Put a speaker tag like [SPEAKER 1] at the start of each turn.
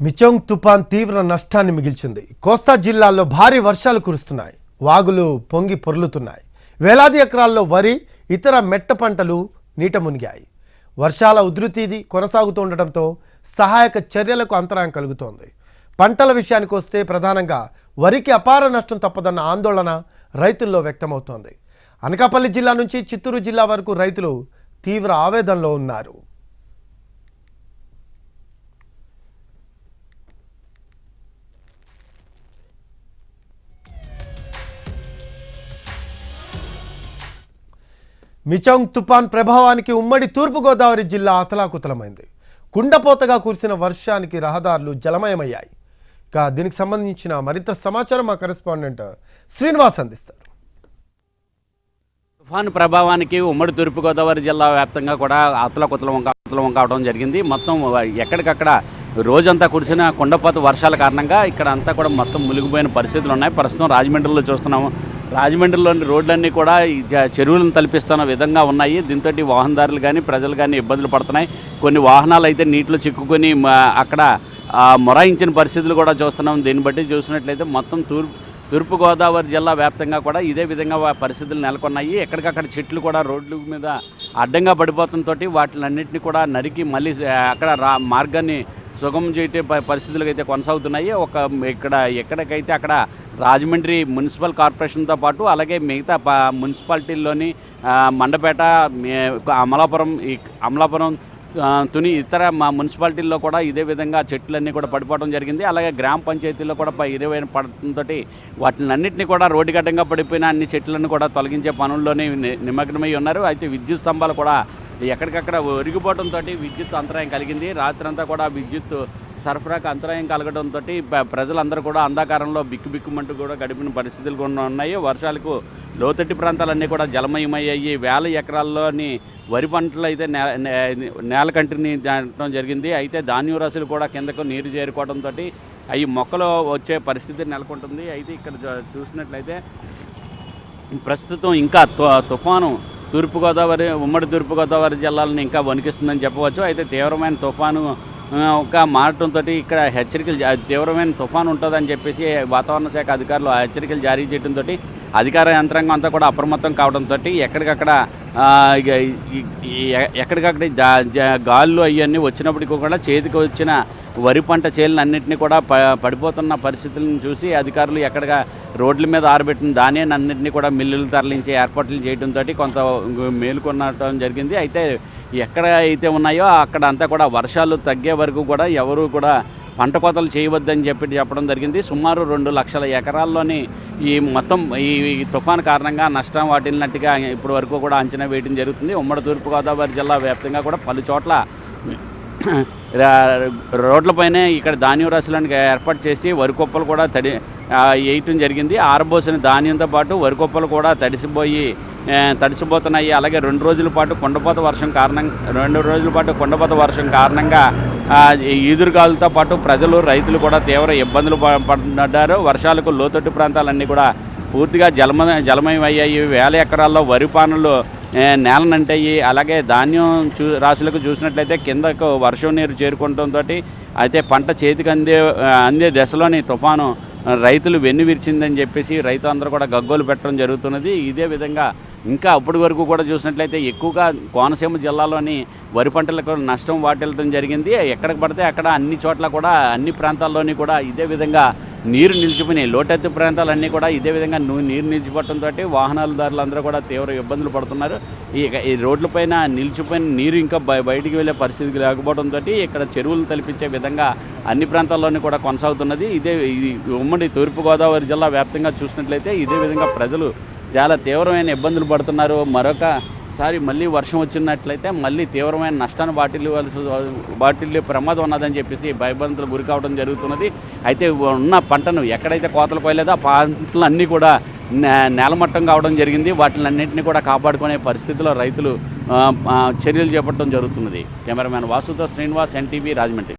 [SPEAKER 1] మిచోంగ్ తుపాన్ తీవ్ర నష్టాన్ని మిగిల్చింది. కోస్తా జిల్లాల్లో భారీ వర్షాలు కురుస్తున్నాయి. వాగులు పొంగి పొర్లుతున్నాయి. వేలాది ఎకరాల్లో వరి ఇతర మెట్ట పంటలు నీట మునిగాయి. వర్షాల ఉధృతిది కొనసాగుతుండటంతో సహాయక చర్యలకు అంతరాయం కలుగుతోంది. పంటల విషయానికి వస్తే ప్రధానంగా వరికి అపార నష్టం తప్పదన్న ఆందోళన రైతుల్లో వ్యక్తమవుతోంది. అనకాపల్లి జిల్లా నుంచి చిత్తూరు జిల్లా వరకు రైతులు తీవ్ర ఆవేదనలో ఉన్నారు. మిచంగ్ తుపాన్ ప్రభావానికి ఉమ్మడి తూర్పుగోదావరి జిల్లా అతలాకుతలమైంది కుండపోతగా కురిసిన వర్షానికి రహదారులు జలమయమయ్యాయి. ఇక దీనికి సంబంధించిన మరింత సమాచారం మా కరెస్పాండెంట్ శ్రీనివాస్ అందిస్తారు.
[SPEAKER 2] తుఫాను ప్రభావానికి ఉమ్మడి తూర్పుగోదావరి జిల్లా వ్యాప్తంగా కూడా అతలకుతలం అతలం కావడం జరిగింది. మొత్తం ఎక్కడికక్కడ రోజంతా కురిసిన కుండపోత వర్షాల కారణంగా ఇక్కడ అంతా కూడా మొత్తం మునిగిపోయిన పరిస్థితులు ఉన్నాయి. ప్రస్తుతం రాజమండ్రిలో చూస్తున్నాము. రాజమండ్రిలోని రోడ్లన్నీ కూడా చెరువులను తలపిస్తున్న విధంగా ఉన్నాయి. దీంతో వాహనదారులు కానీ ప్రజలు కానీ ఇబ్బందులు పడుతున్నాయి. కొన్ని వాహనాలు అయితే నీటిలో చిక్కుకొని అక్కడ మొరాయించిన పరిస్థితులు కూడా చూస్తున్నాం. దీన్ని బట్టి చూసినట్లయితే మొత్తం తూర్పు తూర్పుగోదావరి జిల్లా వ్యాప్తంగా కూడా ఇదే విధంగా పరిస్థితులు నెలకొన్నాయి. ఎక్కడికక్కడ చెట్లు కూడా రోడ్ల మీద అడ్డంగా పడిపోతుంతో వాటిలన్నింటినీ కూడా నరికి మళ్ళీ అక్కడ రా మార్గాన్ని సుగమం చేయటే పరిస్థితులకు అయితే కొనసాగుతున్నాయి. ఒక ఇక్కడ ఎక్కడికైతే అక్కడ రాజమండ్రి మున్సిపల్ కార్పొరేషన్తో పాటు అలాగే మిగతా ప మున్సిపాలిటీల్లోని మండపేట అమలాపురం అమలాపురం తుని ఇతర మా మున్సిపాలిటీల్లో కూడా ఇదే విధంగా చెట్లన్నీ కూడా పడిపోవడం జరిగింది. అలాగే గ్రామ పంచాయతీల్లో కూడా ఇదే పడటంతో వాటిని అన్నింటినీ కూడా రోడ్డు గడ్డంగా పడిపోయిన అన్ని చెట్లను కూడా తొలగించే పనుల్లోనే నిమగ్నమై ఉన్నారు. అయితే విద్యుత్ స్తంభాలు కూడా ఎక్కడికక్కడ ఒరిగిపోవడంతో విద్యుత్ అంతరాయం కలిగింది. రాత్రంతా కూడా విద్యుత్ సరఫరాకు అంతరాయం కలగడంతో ప్రజలందరూ కూడా అంధకారంలో బిక్కుబిక్కుమంటూ కూడా గడిపిన పరిస్థితులు కూడా ఉన్నాయి. వర్షాలకు లోతట్టు ప్రాంతాలన్నీ కూడా జలమయమయ్యాయి. వేల ఎకరాల్లోని వరి పంటలు అయితే నే- నేల కంటిని దాటడం జరిగింది. అయితే ధాన్యం రాశులు కూడా కిందకు నీరు చేరుకోవడంతో అవి మొక్కలు వచ్చే పరిస్థితి నెలకొంటుంది. అయితే ఇక్కడ చూసినట్లయితే ప్రస్తుతం ఇంకా తు- తుఫాను తూర్పుగోదావరి ఉమ్మడి తూర్పుగోదావరి జిల్లాలను ఇంకా వణికిస్తుందని చెప్పవచ్చు. అయితే తీవ్రమైన తుఫాను ఒక మారటంతో ఇక్కడ హెచ్చరికలు జా- తీవ్రమైన తుఫాను ఉంటుందని చెప్పేసి వాతావరణ శాఖ అధికారులు హెచ్చరికలు జారీ చేయడంతో అధికార యంత్రాంగం అంతా కూడా అప్రమత్తం కావడంతో ఎక్కడికక్కడ ఎక్కడికక్కడ జా- జా- అవన్నీ వచ్చినప్పటికీ కూడా చేతికి వచ్చిన వరి పంట చేలను అన్నింటినీ కూడా ప పడిపోతున్న పరిస్థితులను చూసి అధికారులు ఎక్కడగా రోడ్ల మీద ఆరబెట్టిన ధాన్యాన్ని అన్నింటినీ కూడా మిల్లులు తరలించి ఏర్పాట్లు చేయడంతో కొంత మేలుకొనటం జరిగింది. అయితే ఎక్కడ అయితే ఉన్నాయో అక్కడ అంతా కూడా వర్షాలు తగ్గే వరకు కూడా ఎవరు కూడా పంట కోతలు చేయవద్దని చెప్పి చెప్పడం జరిగింది. సుమారు రెండు లక్షల ఎకరాల్లోని ఈ మొత్తం ఈ తుఫాన్ తుఫాను కారణంగా నష్టం వాటిల్లినట్టుగా ఇప్పటి వరకు కూడా అంచనా వేయడం జరుగుతుంది. ఉమ్మడి తూర్పుగోదావరి జిల్లా వ్యాప్తంగా కూడా పలు చోట్ల రోడ్లపైనే ఇక్కడ ధాన్యం రాశులను ఏర్పాటు చేసి వరి కుప్పలు కూడా తడి వేయటం జరిగింది. ఆరబోసిన ధాన్యంతో పాటు వరి కుప్పలు కూడా తడిసిపోయి తడిసిపోతున్నాయి. అలాగే రెండు రోజుల పాటు కొండపోత వర్షం కారణం రెండు రోజుల పాటు కొండపోత వర్షం కారణంగా ఆ, ఈదురుగాలులతో పాటు ప్రజలు రైతులు కూడా తీవ్ర ఇబ్బందులు ప- పడ్డారు. వర్షాలకు లోతట్టు ప్రాంతాలన్నీ కూడా పూర్తిగా జలమ జలమయం అయ్యాయి వేల ఎకరాల్లో వరి పానులు నేలనంటాయి అలాగే ధాన్యం చూ రాశులకు చూసినట్లయితే కిందకు వర్షం నీరు చేరుకోవడంతో అయితే పంట చేతికి అందే అందే దశలోని తుఫాను రైతులు వెన్ను విరిచిందని చెప్పేసి రైతు అందరూ కూడా గగ్గోలు పెట్టడం జరుగుతున్నది. ఇదే విధంగా ఇంకా అప్పటి వరకు కూడా చూసినట్లయితే ఎక్కువగా కోనసీమ జిల్లాలోని వరి పంటలకు నష్టం వాటిల్లడం జరిగింది. ఎక్కడికి పడితే అక్కడ అన్ని చోట్ల కూడా అన్ని ప్రాంతాల్లోని కూడా ఇదే విధంగా నీరు నిలిచిపోయినాయి. లోటెత్తు ప్రాంతాలన్నీ కూడా ఇదే విధంగా నీరు నిలిచిపోవడంతో వాహనాలదారులందరూ కూడా తీవ్ర ఇబ్బందులు పడుతున్నారు. ఈ ఈ రోడ్లపైన నిలిచిపోయిన నీరు ఇంకా బయటికి వెళ్ళే పరిస్థితి లేకపోవడంతో ఇక్కడ చెరువులు తలిపించే విధంగా అన్ని ప్రాంతాల్లోనూ కూడా కొనసాగుతున్నది. ఇదే ఇది ఉమ్మడి తూర్పుగోదావరి జిల్లా వ్యాప్తంగా చూసినట్లయితే ఇదే విధంగా ప్రజలు చాలా తీవ్రమైన ఇబ్బందులు పడుతున్నారు. మరొక సారి మళ్ళీ వర్షం వచ్చినట్లయితే మళ్ళీ తీవ్రమైన నష్టాన్ని వాటిల్లివలసి వాటిల్లే ప్రమాదం ఉన్నదని చెప్పేసి భయభ్రంతులు గురి కావడం జరుగుతున్నది. అయితే ఉన్న పంటను ఎక్కడైతే కోతలు పోయలేదో ఆ పంటలు అన్నీ కూడా నే- నేలమట్టం కావడం జరిగింది. వాటిని అన్నింటినీ కూడా కాపాడుకునే పరిస్థితిలో రైతులు చర్యలు చేపట్టడం జరుగుతున్నది. కెమెరామ్యాన్ వాసుతో శ్రీనివాస్ ఎన్టీవీ రాజమండ్రి.